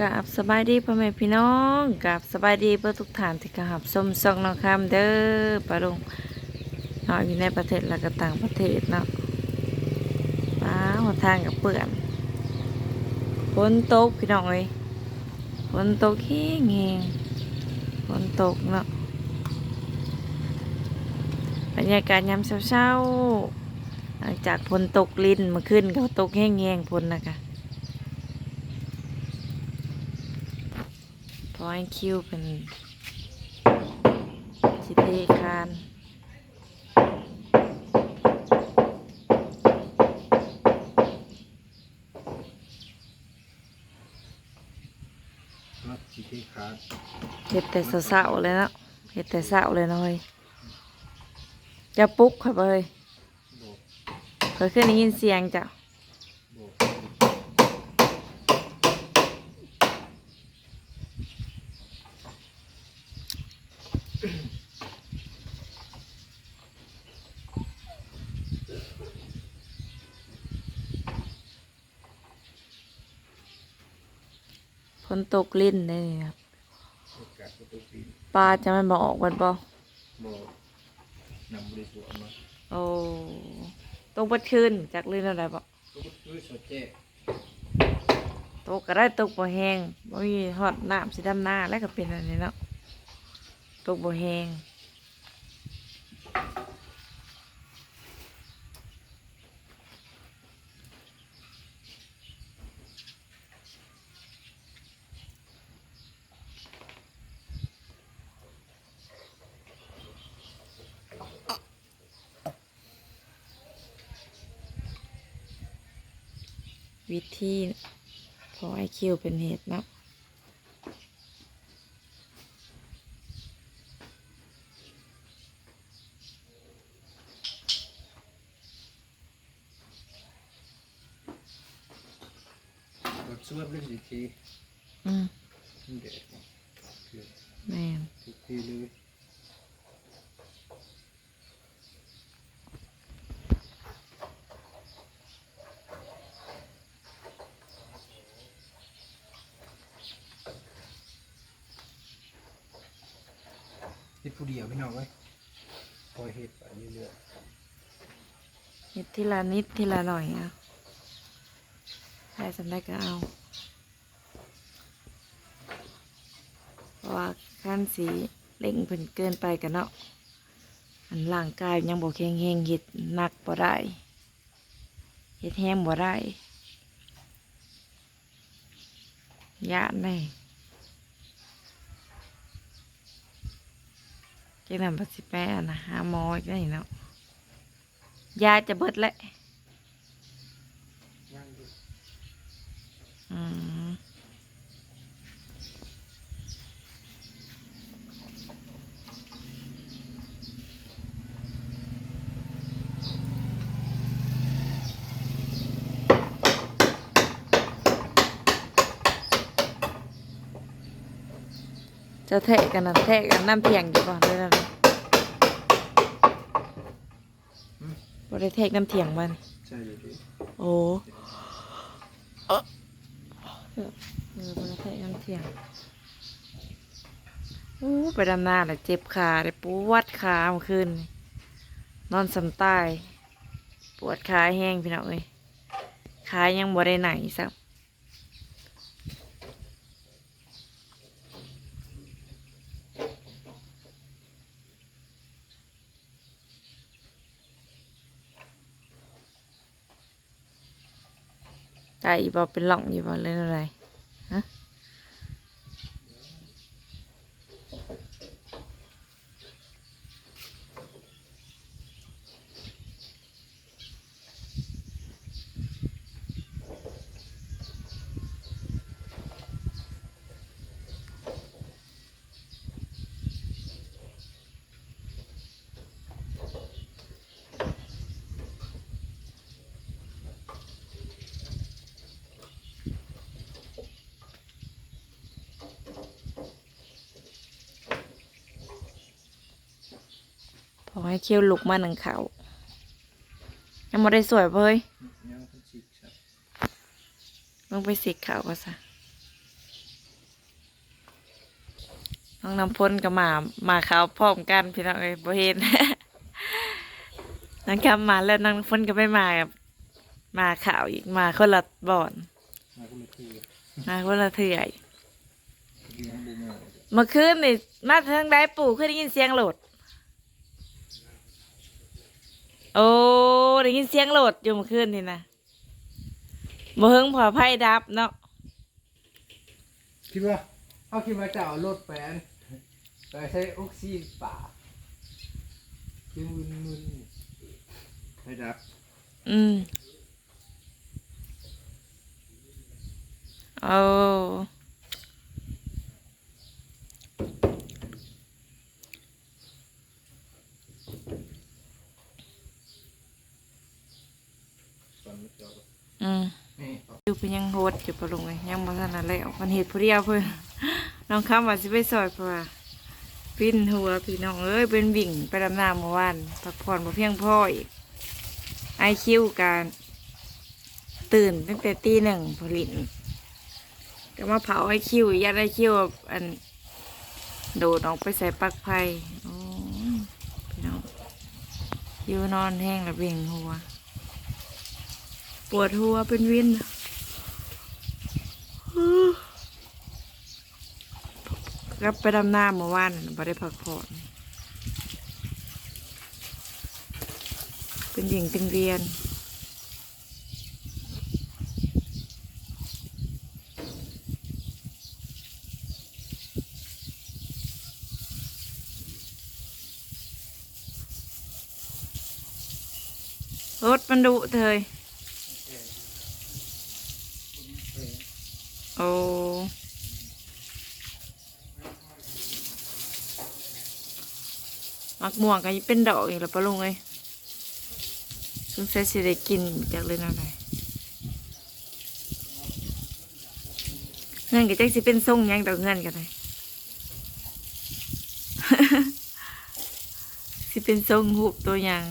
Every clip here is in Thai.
กับสบายดีพ่อแม่พี่น้องกับสบายดีเพื่อทุกท่านที่กระหับส้มซองน้องคำเด้อปะลุงเนาะอยู่ในประเทศและก็ต่างประเทศเนาะป้าหัวทางกับเปื่อนฝนตกพี่น้องเอ้ยฝนตกแห้งแห้งฝนตกเนาะบรรยากาศยามเช้าๆหลังจากฝนตกลินมาขึ้นก็ตกแห้งแห้งๆฝนนะคะ อให้คิวเป็นชิเทคานครับที่ที่ขาดเห็ดแต่สาๆเลยนะเห็ดแต่สาวเลยนาะเฮ้ยจะปุ๊กค่ะเฮ้ยเคยขึ้นได้ยินเสียงจ้ะ บอก ฝ นตกลิ้นเลยครับโอกาสประตูปีนปลาจะมันบอกออกวันบ่บอกนำบริสุทธิ์มาโอ้ตกบัดคืนจากลื่นอะไรบ่ก็คือสดแจ้ตกก็ได้ตกบ่แห้งบ่มีฮอดน้ำสิดำหน้าแล้วก็เป็นอันนี้เนาะตกบ่แห้ง วิธีพอไอคิวเป็นเหตุเนาะ กดส่วนเรื่องอีกที อืม มันเด็ดเกือบ แม่น ทุกทีเลย นี่ผู้ เดียวพี่น้องเว้ยปล่อยเห็ดไปเรื่อยเฮ็ดทีละนิดทีละหน่อยอะใครสำได้ก็เอาเพราะว่าขั้นสีเล่งเพิ่นเกินไปกันเนาะอันร่างกายยังบ่แข็งแรงเฮ็ดหนักบ่ได้เฮ็ดแห้งบ่ได้ยานไจังนั้นบ่สิแปอันะหาหมออีกได้เนาะยาจะเบิดแล้วอืม จะเทะกันนะเทะกันน้ำเพียงอยู่ก่อนเลยนะบริเทะน้ำเทียงมันใช่เลยพี่โอ้เออเออบริเทะน้ำเทียงอู้ไปดำนาเลยเจ็บขาเลยปวดขาเมื่อคืนนี่นอนสำใต้ปวดขาแห้งพี่น้องเอ้ยขายังบ่ได้ไหนสัก ใจบ่เป็นหล่องอยู่บอเลยอะไรฮะ พอให้เคี้ยวลุกมาหนึ่งเขายังบ่ได้สวยเพ้ยย่างพันชิกครับลงไปสิกเขาก็ซะน้องน้ำพ้นกับหมาหมาเขาพร้อมกันพี่น้องเอ้ยบ่เห็นน้องคำมาแล้วน้องน้ำพ้นก็ไปมากับมาขาวอีกมาคนละบ่อนมาก็เลยคือหมาคนละเถื่อยเมื่อคืนนี่มาทางใดปู่คือได้ยินเสียงโหลด โอ้ได้ยินเสียงโหลดอยู่เมื่อคืนนี่นะบ่เฮิงพอไพ่ดับเนาะคิดว่าเขาคิดว่าจะเอารถแปนไปใช้ออกซินป่าคือมึนมึนให้ดับอืมโอ้ อืมอยู่เป็นยังโหดอยู่ปะลุงเลยยังบ่ทันอะไรออกมันเห็ดผู้เดียวเพิ่อนน้องคำว่าสิไปซอยเพราะว่าปิ้นหัวพี่น้องเอ้ยเป็นวิ่งไปดำน้ำเมื่อวานพักผ่อนบ่เพียงพออีกไอคิวการตื่นตั้งแต่ตีหนึ่งผลิตก็มาเผาไอคิวยัดไอคิวอันโดดออกไปใส่ปลั๊กไฟอ้ยพี่น้องคิวนอนแห้งแล้วเบ่งหัว ปวดหัวเป็นวินรับไปดำน้ำเมื่อวานไม่ได้พักผ่อน เป็นหญิงเป็นเรียนรถมันดุเธย โอ้มักม่วงก็เป็นดอกอีกแล้วปะลุงเอ้ยสงสัยสิได้กินจากเลยนะไรเงินก็จักสิเป็นทรงยังดอกเงินกันเลยสิเป็นทรงหูบตัวหยัง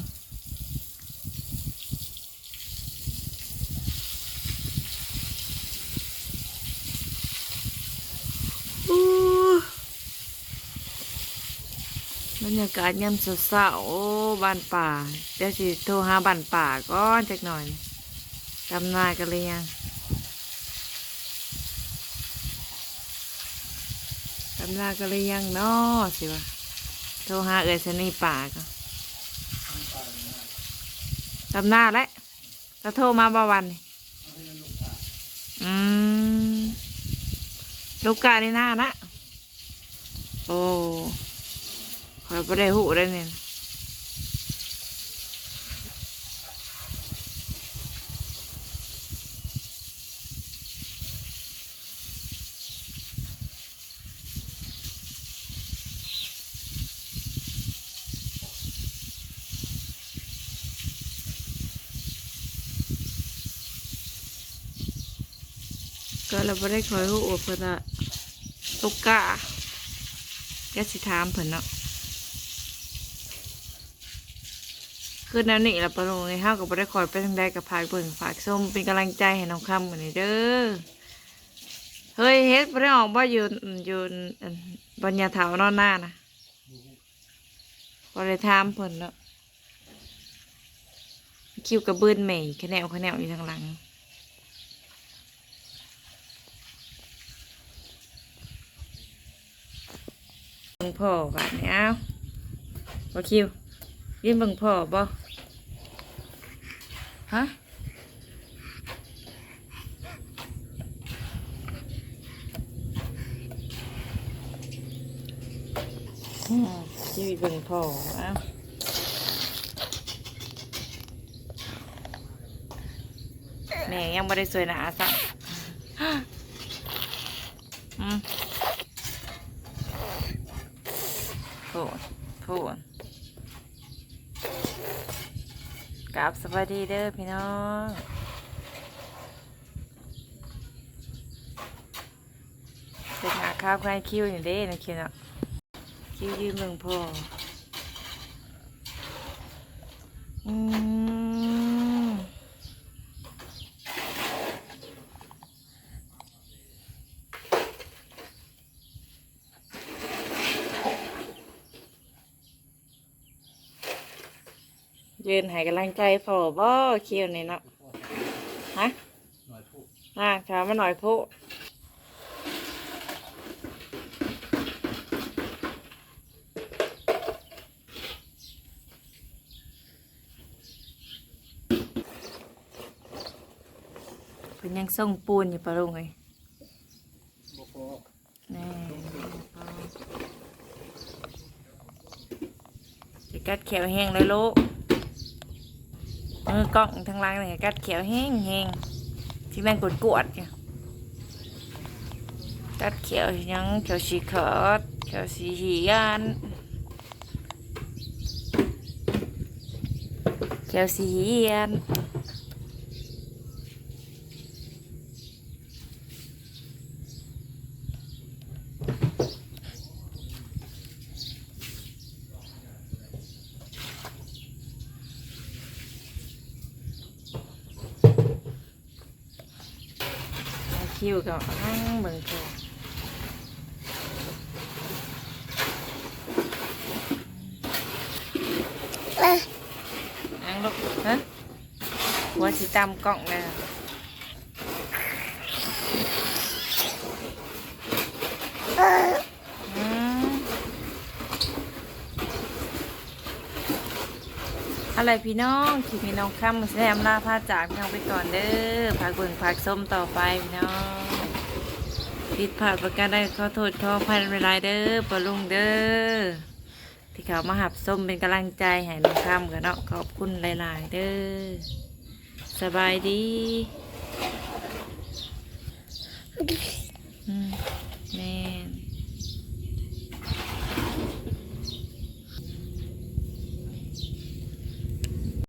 บรรยากาศยามเศร้าๆบ้านป่าเดี๋ยวสิโทรหาบ้านป่าก่อนจักหน่อยจำหนายกันเลยยังจำหนายกันเลยยังเนาะสิวะโทรหาเอ๋ยสนีป่าก็จำหน้าแล้วจะโทรมาบ่วันนี่อืมลูกกาในหน้านะโอ้ ข้อยบ่ได้หูได้เนี่ยก็เราบ่ได้คอยหูเพิ่อนอะตุกกะแกสิถามเพิ่นเนาะ คือแนวนี้ละปะลงในห้ากับบ่ได้คอยไปทางใดกับผากเบิ่งผากส้มเป็นกำลังใจให้น้องคำเหมือนเด้อเฮ้ยเฮ็ดบ่ได้ออกบ่อยู่อยู่อันบรรยาเถานอนหน้านะบ่ได้ถามเพิ่นเนาะคิวกับเบิ้นใหม่คะแนวคะแนวอยู่ทางหลังเบิ่งพ่อบัดนี้เอ้าบ่คิว ยืนเบิ่งพ่อบ่ฮะอืมยืนเบิ่งพ่ออ้าแม่ยังไม่ได้สวยหนาสักอืมโถโถ กับสวัสดีเด้อพี่น้องเป็นหาข้าวใครคิวอยู่เด้นะคิวเนาะคิวยืมเมืองพ่ออืม ยืนให้กำลังใจพอบ่เคียวนี่เนาะฮะหน่อยพูดอ่าถามมาหน่อยพุเป็นยังส่งปูนอยู่ปะลุงไงบ่พอแน่จะกัดเขียวแห้งเลยลูก มือกล้องทางล่างเนี่ยกัดเขียวแห้งแห้งที่แม่งกดกวดเนี่ยกัดเขียวยังเขียวสีขาวเขียวสีหียนเขียวสีเหียน คิวกับนั่งเบิ่งโทรนั่งลูกฮะหัวสิตามกล่องนะอะไรพี่น้องที่พี่น้องคำแซมลาพาจากพี่น้องไปก่อนเด้อพักเบิ่งพักส้มต่อไปพี่น้อง ผิดพลาดประการใดขอโทษขออภัยเวลายๆเด้อปลุงเด้อที่เขามาหับส้มเป็นกำลังใจให้น้องคำกันเนาะขอบคุณหลายๆเด้อสบายดีแม่